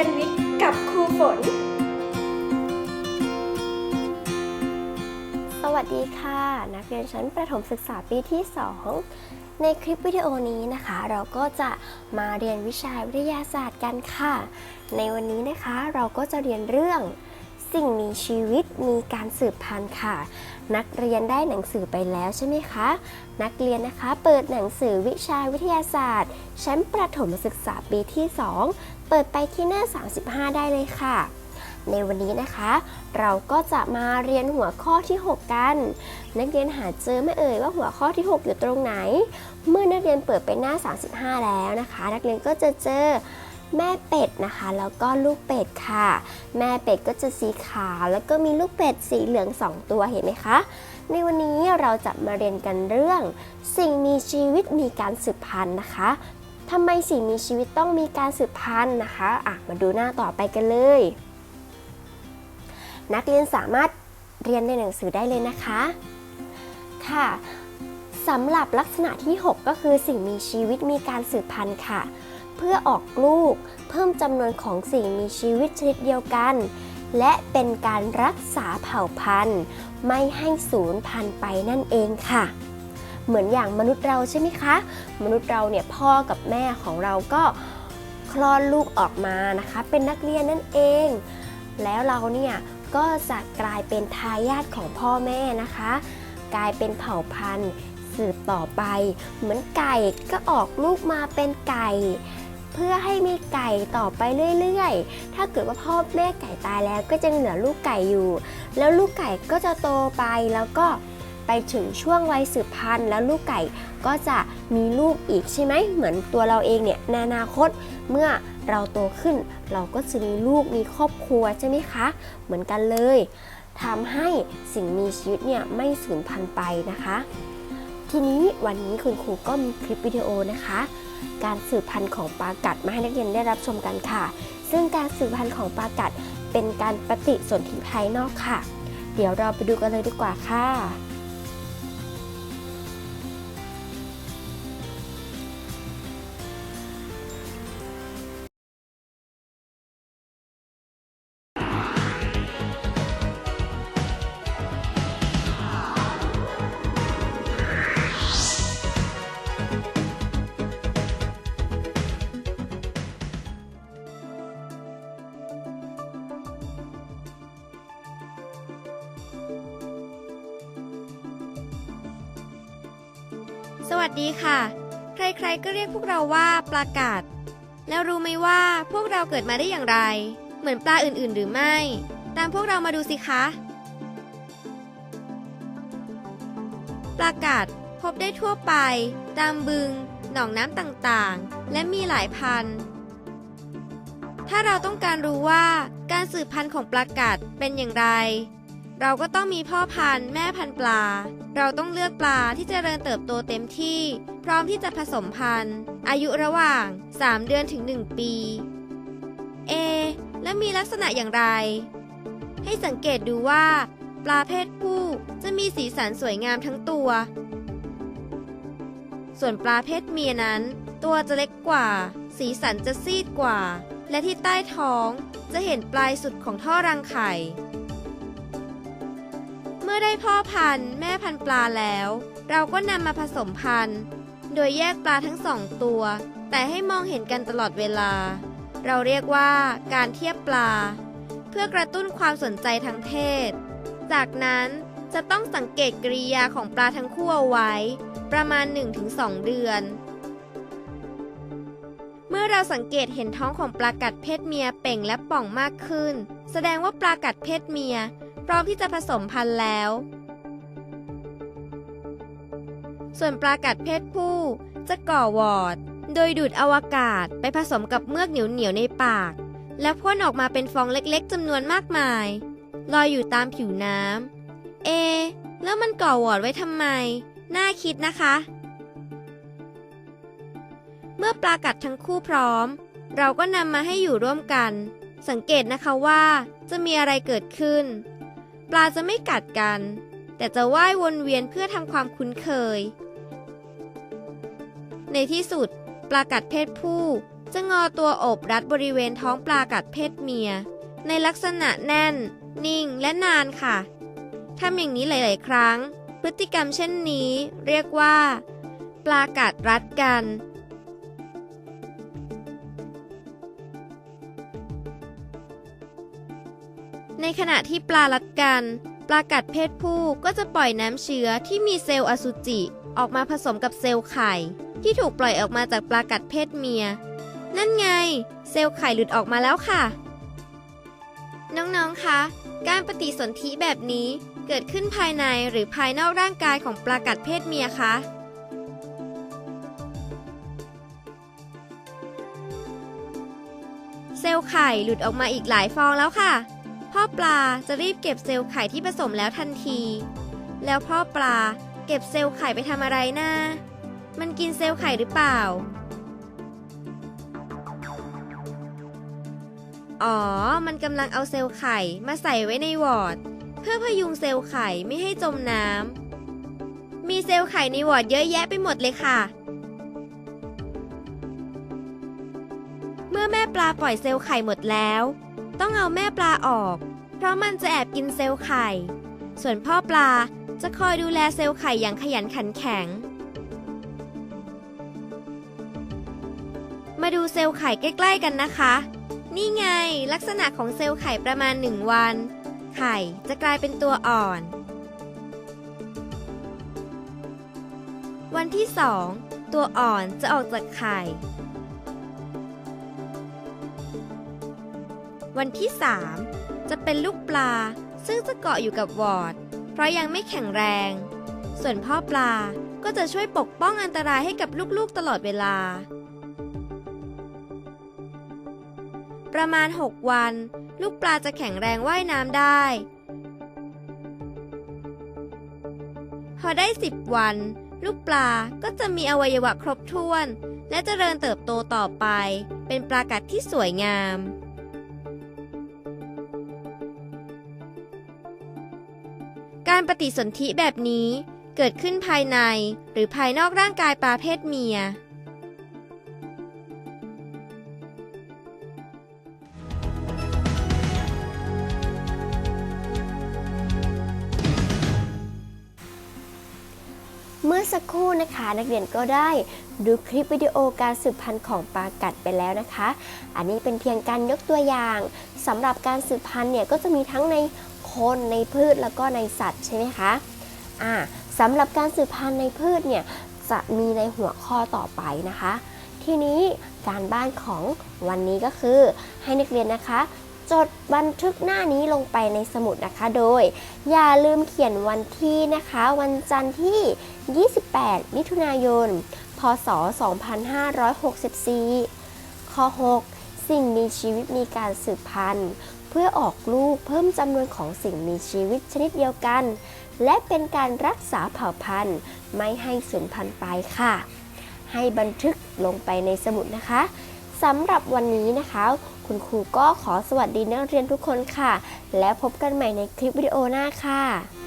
ยนวิทย์กับครูฝน สวัสดีค่ะ นักเรียนชั้นประถมศึกษาปีที่ 2 ในคลิปวิดีโอนี้นะคะ เราก็จะมาเรียนวิชาวิทยาศาสตร์กันค่ะ ในวันนี้นะคะเราก็จะเรียนเรื่อง สิ่งมีชีวิตมีการสืบพันธุ์ค่ะ นักเรียนได้หนังสือไปแล้วใช่ไหมคะ นักเรียนนะคะเปิดหนังสือวิชาวิทยาศาสตร์ ชั้นประถมศึกษาปีที่ 2 เปิดไปที่หน้า 35 ได้เลยค่ะ ในวันนี้นะคะ เราก็จะมาเรียนหัวข้อที่ 6 กัน นักเรียนหาเจอไม่เอ่ยว่าหัวข้อที่ 6 อยู่ตรงไหน เมื่อนักเรียนเปิดไปหน้า 35 แล้วนะคะ นักเรียนก็จะเจอ แม่เป็ดนะคะ แล้วก็ลูกเป็ดค่ะ แม่เป็ดก็จะสีขาวแล้วก็มีลูกเป็ดสีเหลือง 2 ตัวเห็นไหมคะ ในวันนี้เราจะมาเรียนกันเรื่อง สิ่งมีชีวิตมีการสืบพันธุ์นะคะทำไมสิ่งมีชีวิตต้องมีการสืบพันธุ์นะคะอะมาดูหน้าต่อไปกันเลย นักเรียนสามารถเรียนในหนังสือได้เลยนะคะ ค่ะสำหรับลักษณะที่ 6 ก็คือสิ่งมีชีวิตมีการสืบพันธุ์ค่ะ เพื่อออกลูก เพิ่มจำนวนของสิ่งมีชีวิตชนิดเดียวกัน และเป็นการรักษาเผ่าพันธุ์ ไม่ให้สูญพันธุ์ไปนั่นเองค่ะ เหมือนอย่างมนุษย์เราใช่ไหมคะ มนุษย์เราเนี่ยพ่อกับแม่ของเราก็คลอดลูกออกมานะคะ เป็นนักเรียนนั่นเอง แล้วเราเนี่ยก็จะกลายเป็นทายาทของพ่อแม่นะคะ กลายเป็นเผ่าพันธุ์สืบต่อไป เหมือนไก่ก็ออกลูกมาเป็นไก่ เพื่อให้มีไก่ต่อไปเรื่อยๆ ถ้าเกิดว่าพ่อแม่ไก่ตายแล้วก็จะเหลือลูกไก่อยู่ แล้วลูกไก่ก็จะโตไปแล้วก็ไปถึงช่วงวัยสืบพันธุ์ แล้วลูกไก่ก็จะมีลูกอีกใช่ไหมเหมือนตัวเราเองเนี่ยในอนาคตเมื่อเราโตขึ้น เราก็จะมีลูกมีครอบครัวใช่ไหมคะ เหมือนกันเลยทำให้สิ่งมีชีวิตเนี่ยไม่สูญพันธุ์ไปนะคะ ทีนี้วันนี้คุณครูก็มีคลิปวิดีโอนะคะ การสืบพันธุ์ของปลากัดมาให้นักเรียนได้รับชมกันค่ะ ซึ่งการสืบพันธุ์ของปลากัดเป็นการปฏิสนธิภายนอกค่ะ เดี๋ยวเราไปดูกันเลยดีกว่าค่ะ สวัสดีค่ะ ใครๆก็เรียกพวกเราว่าปลากาศแล้วรู้ไหมว่าพวกเราเกิดมาได้อย่างไร เหมือนปลาอื่นๆหรือไม่ ตามพวกเรามาดูสิคะ ปลากาศพบได้ทั่วไป ตามบึง หนองน้ำต่างๆ และมีหลายพันธุ์ถ้าเราต้องการรู้ว่าการสืบพันธุ์ของปลากาศเป็นอย่างไร เราก็ต้องมีพ่อพันธุ์แม่พันธุ์ปลา เราต้องเลือกปลาที่จเจริญเติบโตเต็มที่ พร้อมที่จะผสมพันธุ์ อายุระหว่าง 3 เดือนถึง 1 ปี เอ และมีลักษณะอย่างไร ให้สังเกตดูว่า ปลาเพศผู้จะมีสีสันสวยงามทั้งตัว ส่วนปลาเพศเมียนั้น ตัวจะเล็กกว่า สีสันจะซีดกว่า และที่ใต้ท้องจะเห็นปลายสุดของท่อรังไข่ มื่อได้พ่อพันธุ์แม่พันธุ์ปลาแล้ว เราก็นำมาผสมพันธุ์ โดยแยกปลาทั้งสองตัว แต่ให้มองเห็นกันตลอดเวลา เราเรียกว่าการเทียบปลา เพื่อกระตุ้นความสนใจทางเพศ จากนั้นจะต้องสังเกตกริยาของปลาทั้งคู่เอาไว้ ประมาณ 1-2 เดือน เมื่อเราสังเกตเห็นท้องของปลากัดเพศเมียเป่งและป่องมากขึ้น แสดงว่าปลากัดเพศเมีย พร้อมที่จะผสมพันธุ์แล้ว ส่วนปลากัดเพศผู้จะก่อวอดโดยดูดอวกาศไปผสมกับเมือกเหนียวๆในปาก แล้วพ่นออกมาเป็นฟองเล็กๆจำนวนมากมาย ลอยอยู่ตามผิวน้ำ เอ แล้วมันก่อวอดไว้ทำไม น่าคิดนะคะ เมื่อปลากัดทั้งคู่พร้อม เราก็นำมาให้อยู่ร่วมกัน สังเกตนะคะว่าจะมีอะไรเกิดขึ้น ปลาจะไม่กัดกัน แต่จะว่ายวนเวียนเพื่อทำความคุ้นเคย ในที่สุด ปลากัดเพศผู้จะงอตัวอบรัดบริเวณท้องปลากัดเพศเมีย ในลักษณะแน่น นิ่งและนานค่ะทำอย่างนี้หลาย ๆ ครั้ง พฤติกรรมเช่นนี้ เรียกว่า ปลากัดรัดกัน ขณะที่ปลารัดกัน ปลากัดเพศผู้ก็จะปล่อยน้ำเชื้อที่มีเซลล์อสุจิ ออกมาผสมกับเซลล์ไข่ ที่ถูกปล่อยออกมาจากปลากัดเพศเมีย นั่นไง เซลล์ไข่หลุดออกมาแล้วค่ะ น้องๆ คะ การปฏิสนธิแบบนี้เกิดขึ้นภายในหรือภายนอกร่างกายของปลากัดเพศเมียคะเซลล์ไข่หลุดออกมาอีกหลายฟองแล้วค่ะ พ่อปลาจะรีบเก็บเซลล์ไข่ที่ผสมแล้วทันที แล้วพ่อปลาเก็บเซลล์ไข่ไปทำอะไรนะ่ามันกินเซลล์ไข่หรือเปล่า อ๋อ มันกำลังเอาเซลล์ไข่มาใส่ไว้ในวอร์ด เพื่อพยุงเซลล์ไข่ไม่ให้จมน้ำ มีเซลล์ไข่ในวอร์ดเยอะแยะไปหมดเลยค่ะ เมื่อแม่ปลาปล่อยเซลล์ไข่หมดแล้ว ต้องเอาแม่ปลาออก เพราะมันจะแอบกินเซลล์ไข่ ส่วนพ่อปลาจะคอยดูแลเซลล์ไข่อย่างขยันขันแข็ง มาดูเซลล์ไข่ใกล้ๆกันนะคะ นี่ไงลักษณะของเซลล์ไข่ประมาณ 1 วัน ไข่จะกลายเป็นตัวอ่อน วันที่ 2 ตัวอ่อนจะออกจากไข่ วันที่ 3 จะเป็นลูกปลา ซึ่งจะเกาะอยู่กับวอร์ด เพราะยังไม่แข็งแรง ส่วนพ่อปลาก็จะช่วยปกป้องอันตรายให้กับลูกๆตลอดเวลา ประมาณ 6 วัน ลูกปลาจะแข็งแรงว่ายน้ำได้ พอได้ 10 วัน ลูกปลาก็จะมีอวัยวะครบถ้วน และเจริญเติบโตต่อไป เป็นปลากัดที่สวยงาม การปฏิสนธิแบบนี้เกิดขึ้นภายในหรือภายนอกร่างกายปลาเพศเมีย เมื่อสักครู่นะคะนักเรียนก็ได้ดูคลิปวิดีโอการสืบพันธุ์ของปลากัดไปแล้วนะคะ อันนี้เป็นเพียงการยกตัวอย่างสำหรับการสืบพันธุ์เนี่ยก็จะมีทั้งใน คนในพืชแล้วก็ในสัตว์ใช่ไหมคะอ่าสำหรับการสืบพันธุ์ในพืชเนี่ยจะมีในหัวข้อต่อไปนะคะ ทีนี้การบ้านของวันนี้ก็คือ ให้นักเรียนนะคะ จดบันทึกหน้านี้ลงไปในสมุดนะคะ โดย อย่าลืมเขียนวันที่นะคะ วันจันทร์ที่ 28 มิถุนายน พศ 2564 ข้อ 6 สิ่งมีชีวิตมีการสืบพันธุ์ เพื่อออกลูกเพิ่มจำนวนของสิ่งมีชีวิตชนิดเดียวกัน และเป็นการรักษาเผ่าพันธุ์ ไม่ให้สูญพันธุ์ไปค่ะ ให้บันทึกลงไปในสมุดนะคะสำหรับวันนี้นะคะ คุณครูก็ขอสวัสดีนักเรียนทุกคนค่ะ แล้วพบกันใหม่ในคลิปวิดีโอหน้าค่ะ